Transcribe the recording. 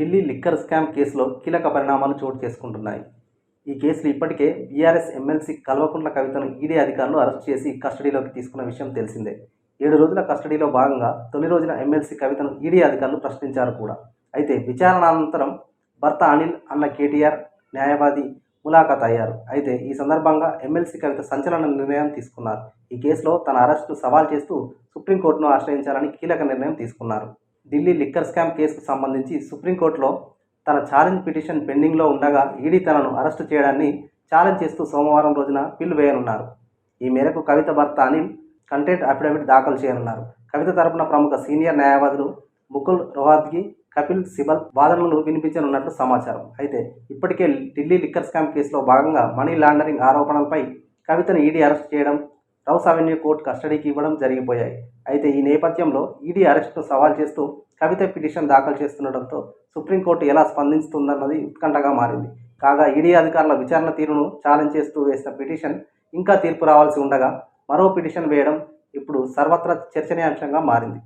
Delhi liquor scam కేసులో కీలక పరిణామాలు చోటు చేసుకుంటున్నాయి. ఈ కేసులు ఇప్పటికే బీఆర్ఎస్ ఎమ్మెల్సీ కల్వకుంట్ల కవితను ఈడీ అధికారులు అరెస్ట్ చేసి కస్టడీలోకి తీసుకున్న విషయం తెలిసిందే. ఏడు రోజుల కస్టడీలో భాగంగా తొలి రోజున ఎమ్మెల్సీ కవితను ఈడీ అధికారులు ప్రశ్నించారు కూడా. అయితే విచారణ అనంతరం భర్త అనిల్ అన్న కేటీఆర్ న్యాయవాది ములాఖాత్ అయ్యారు. అయితే ఈ సందర్భంగా ఎమ్మెల్సీ కవిత సంచలన నిర్ణయం తీసుకున్నారు. ఈ కేసులో తన అరెస్టును సవాల్ చేస్తూ సుప్రీంకోర్టును ఆశ్రయించాలని కీలక నిర్ణయం తీసుకున్నారు. ఢిల్లీ లిక్కర్ స్కామ్ కేసుకు సంబంధించి సుప్రీంకోర్టులో తన ఛాలెంజ్ పిటిషన్ పెండింగ్లో ఉండగా ఈడీ తనను అరెస్టు చేయడాన్ని ఛాలెంజ్ చేస్తూ సోమవారం రోజున పిల్లు వేయనున్నారు. ఈ మేరకు కవిత భర్త అనిల్ కంటెంట్ అఫిడవిట్ దాఖలు చేయనున్నారు. కవిత తరపున ప్రముఖ సీనియర్ న్యాయవాదులు ముకుల్ రోహద్గి కపిల్ సిబల్ వాదనలు వినిపించనున్నట్లు సమాచారం. అయితే ఇప్పటికే ఢిల్లీ లిక్కర్ స్కామ్ కేసులో భాగంగా మనీ లాండరింగ్ ఆరోపణలపై కవితను ఈడీ అరెస్ట్ చేయడం రౌస్ అవెన్యూ కోర్టు కస్టడీకి ఇవ్వడం జరిగిపోయాయి. అయితే ఈ నేపథ్యంలో ఈడీ అరెస్టును సవాల్ చేస్తూ కవిత పిటిషన్ దాఖలు చేస్తుండటంతో సుప్రీంకోర్టు ఎలా స్పందిస్తుందన్నది ఉత్కంఠగా మారింది. కాగా ఈడీ అధికారుల విచారణ తీరును ఛాలెంజ్ చేస్తూ వేసిన పిటిషన్ ఇంకా తీర్పు రావాల్సి ఉండగా మరో పిటిషన్ వేయడం ఇప్పుడు సర్వత్రా చర్చనీయాంశంగా మారింది.